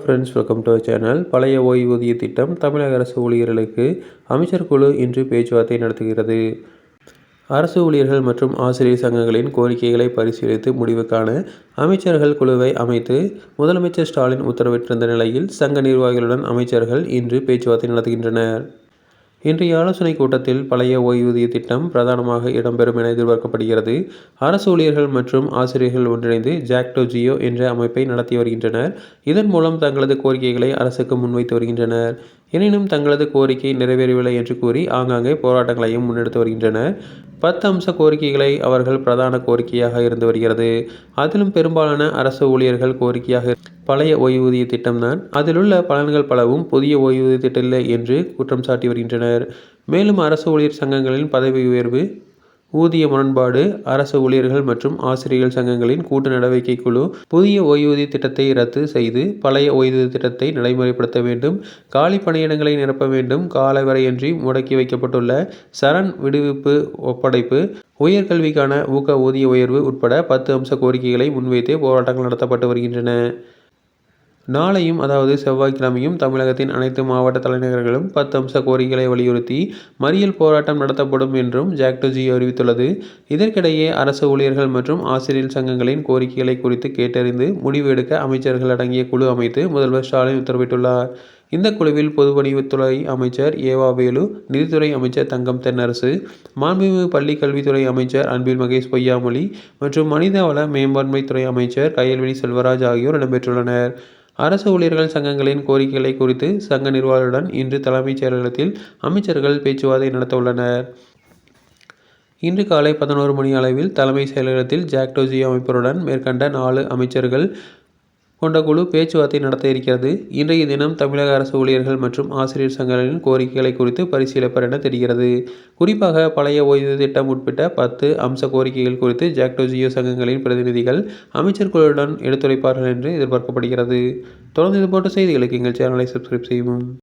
Friends welcome to channel பழைய ஓய்வூதிய திட்டம் தமிழக அரசு ஊழியர்களுக்கு அமைச்சர் குழு இன்று பேச்சுவார்த்தை நடத்துகிறது. அரசு ஊழியர்கள் மற்றும் ஆசிரியர் சங்கங்களின் கோரிக்கைகளை பரிசீலித்து முடிவு காண அமைச்சர்கள் குழுவை அமைத்து முதலமைச்சர் ஸ்டாலின் உத்தரவிட்டிருந்த நிலையில் சங்க நிர்வாகிகளுடன் அமைச்சர்கள் இன்று பேச்சுவார்த்தை நடத்துகின்றனர். இன்றைய ஆலோசனைக் கூட்டத்தில் பழைய ஓய்வூதிய திட்டம் பிரதானமாக இடம்பெறும் என எதிர்பார்க்கப்படுகிறது. அரசு ஊழியர்கள் மற்றும் ஆசிரியர்கள் ஒன்றிணைந்து ஜாக்டோ ஜியோ என்ற அமைப்பை நடத்தி வருகின்றனர். இதன் மூலம் தங்களது கோரிக்கைகளை அரசுக்கு முன்வைத்து வருகின்றனர். எனினும் தங்களது கோரிக்கை நிறைவேறவில்லை என்று கூறி ஆங்காங்கே போராட்டங்களையும் முன்னெடுத்து வருகின்றனர். பத்து அம்ச கோரிக்கைகளை அவர்கள் பிரதான கோரிக்கையாக இருந்து வருகிறது. அதிலும் பெரும்பாலான அரசு ஊழியர்கள் கோரிக்கையாக பழைய ஓய்வூதிய திட்டம்தான் அதிலுள்ள பலன்கள் பலவும் புதிய ஓய்வூதிய திட்டம் இல்லை என்று குற்றம் சாட்டி வருகின்றனர். மேலும் அரசு ஊழியர் சங்கங்களின் பதவி உயர்வு ஊதிய முரண்பாடு அரசு ஊழியர்கள் மற்றும் ஆசிரியர்கள் சங்கங்களின் கூட்டு நடவடிக்கை குழு புதிய ஓய்வூதிய திட்டத்தை ரத்து செய்து பழைய ஓய்வூதிய திட்டத்தை நடைமுறைப்படுத்த வேண்டும் காலி பணியிடங்களை நிரப்ப வேண்டும் காலவரையின்றி முடக்கி வைக்கப்பட்டுள்ள சரண் விடுவிப்பு ஒப்படைப்பு உயர்கல்விக்கான ஊக்க ஊதிய உயர்வு உட்பட பத்து அம்ச கோரிக்கைகளை முன்வைத்து போராட்டங்கள் நடத்தப்பட்டு வருகின்றன. நாளையும் அதாவது செவ்வாய்க்கிழமையும் தமிழகத்தின் அனைத்து மாவட்ட தலைநகர்களும் பத்து அம்ச கோரிக்கைகளை வலியுறுத்தி மறியல் போராட்டம் நடத்தப்படும் என்றும் ஜாக்டோஜி அறிவித்துள்ளது. இதற்கிடையே அரசு ஊழியர்கள் மற்றும் ஆசிரியர் சங்கங்களின் கோரிக்கைகளை குறித்து கேட்டறிந்து முடிவு எடுக்க அமைச்சர்கள் அடங்கிய குழு அமைத்து முதல்வர் ஸ்டாலின் உத்தரவிட்டுள்ளார். இந்த குழுவில் பொதுப்பணித்துறை அமைச்சர் ஏவா வேலு நிதித்துறை அமைச்சர் தங்கம் தென்னரசு மாண்புமிகு பள்ளி கல்வித்துறை அமைச்சர் அன்பில் மகேஷ் பொய்யாமொழி மற்றும் மனிதவள மேம்பான்மைத்துறை அமைச்சர் கயல்வெளி செல்வராஜ் ஆகியோர் இடம்பெற்றுள்ளனர். அரசு ஊழியர்கள் சங்கங்களின் கோரிக்கைகளை குறித்து சங்க நிர்வாகிகளுடன் இன்று தலைமைச் செயலகத்தில் அமைச்சர்கள் பேச்சுவார்த்தை நடத்த உள்ளனர் இன்று காலை பதினோரு மணி அளவில் தலைமைச் செயலகத்தில் ஜாக்டோஜி அமைப்பருடன் மேற்கண்ட நாலு அமைச்சர்கள் கொண்ட குழு பேச்சுவார்த்தை நடத்த இருக்கிறது. இன்றைய தினம் தமிழக அரசு ஊழியர்கள் மற்றும் ஆசிரியர் சங்கங்களின் கோரிக்கைகளை குறித்து பரிசீலிப்பர் என தெரிகிறது. குறிப்பாக பழைய ஓய்வு திட்டம் உட்பட்ட பத்து அம்ச கோரிக்கைகள் குறித்து ஜாக்டோ ஜியோ சங்கங்களின் பிரதிநிதிகள் அமைச்சர் குழுவுடன் எடுத்துரைப்பார்கள் என்று எதிர்பார்க்கப்படுகிறது. தொடர்ந்து இதுபோன்ற செய்திகளுக்கு எங்கள் சேனலை சப்ஸ்கிரைப் செய்யவும்.